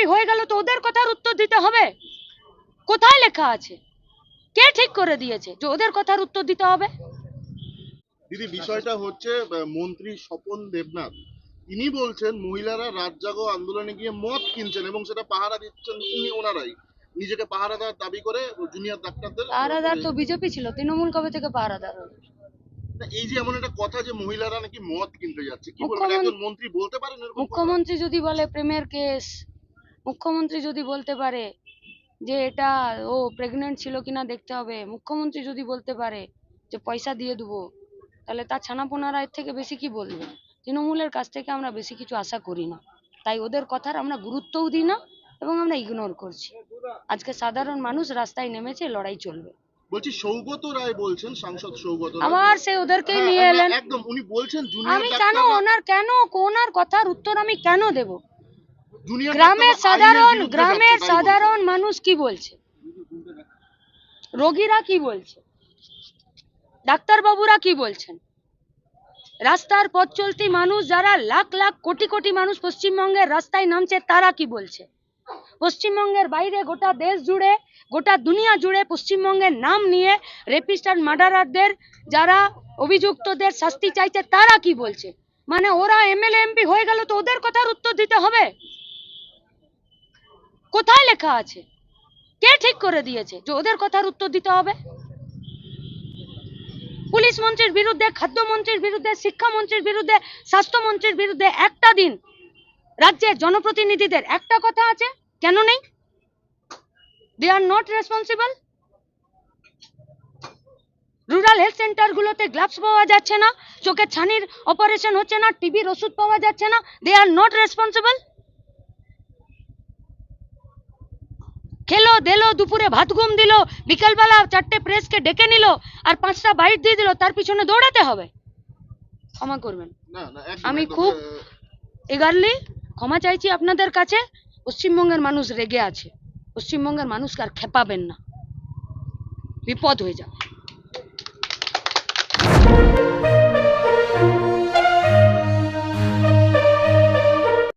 MP হয়ে গেল তো ওদের কথার উত্তর দিতে হবে। কোথায় লেখা আছে? কে ঠিক করে দিয়েছে যে ওদের কথার উত্তর দিতে হবে? দিদি বিষয়টা হচ্ছে মন্ত্রী স্বপন দেবনাথ। তিনি বলছেন মহিলারা রাত জাগো আন্দোলনে গিয়ে মদ কিনছেন এবং সেটা পাহারা দিচ্ছেন উনি ওনারাই। নিজেকে পাহারাদার দাবি করে জুনিয়র ডাক্তারদের পাহারাদার তো বিজেপি ছিল তৃণমূল কবে থেকে পাহারাদার হলো? এই যে এমন একটা কথা যে মহিলারা নাকি মদ কিনতে যাচ্ছে কি বলবেন? মুখ্যমন্ত্রী- একজন মন্ত্রী বলতে পারেন মুখ্যমন্ত্রী যদি বলে প্রেমের কেস মুখ্যমন্ত্রী যদি বলতে পারে যে এটা ও প্রেগনেন্ট ছিল কিনা দেখতে হবে। মুখ্যমন্ত্রী যদি বলতে পারে যে পয়সা দিয়ে দেবো তাহলে তার ছানাপোনারা এর থেকে বেশি কি বলবে? তৃণমূলের কাছ থেকে আমরা বেশি কিছু আশা করি না। তাই ওদের কথার আমরা গুরুত্বও দিই না এবং আমরা ইগনোর করছি। আজকে সাধারণ মানুষ রাস্তায় নেমেছে লড়াই চলবে। বলছি সৌগত রায় বলছেন সাংসদ সৌগত। আবার সে ওদেরকেই হ্যাঁ, নিয়ে হ্যাঁ, এলেন। একদম উনি বলছেন জুনিয়র আমি কেন ওনার কেন ওনার কথার উত্তর আমি কেন দেব? গ্রামের সাধারণ গ্রামের সাধারণ মানুষ কি বলছে? রোগীরা কি বলছে? ডাক্তারবাবুরা কি বলছেন? রাস্তার পথ চলতি মানুষ যারা লাখ লাখ কোটি কোটি মানুষ পশ্চিমবঙ্গের রাস্তায় নামছে তারা কি বলছে? পশ্চিমবঙ্গের বাইরে গোটা দেশ জুড়ে গোটা দুনিয়া জুড়ে পশ্চিমবঙ্গের নাম নিয়ে রেপিস্ট আর মার্ডারারদের যারা অভিযুক্তদের শাস্তি চাইছে তারা কি বলছে? মানে ওরা এমএলএ এমপি হয়ে গেল তো ওদের কথার উত্তর দিতে হবে? কোথায় লেখা আছে? কে ঠিক করে দিয়েছে যে ওদের কথার উত্তর দিতে হবে? পুলিশ মন্ত্রীর বিরুদ্ধে খাদ্যমন্ত্রীর বিরুদ্ধে শিক্ষামন্ত্রীর বিরুদ্ধে স্বাস্থ্যমন্ত্রীর বিরুদ্ধে একটা দিন রাজ্যের জনপ্রতিনিধিদের একটা কথা আছে? কেন নেই? They are not responsible rural health সেন্টারগুলোতে gloves পাওয়া যাচ্ছে না, চোখের ছানির অপারেশন হচ্ছে না টিবির ওষুধ পাওয়া যাচ্ছে না দে আর নট রেসপন্সিবল দিলো দুপুরে ভাত ঘুম দিল বিকালবেলা চারটে প্রেসকে ডেকে নিল আর পাঁচটা বাইট দিয়ে দিল তার পিছনে দৌড়াতে হবে। ক্ষমা করবেন। না না আমি খুব- এগারলি ক্ষমা চাইছি আপনাদের কাছে পশ্চিমবঙ্গের মানুষ রেগে আছে পশ্চিমবঙ্গের মানুষকে আর খেপাবেন না। বিপদ হয়ে যাবে।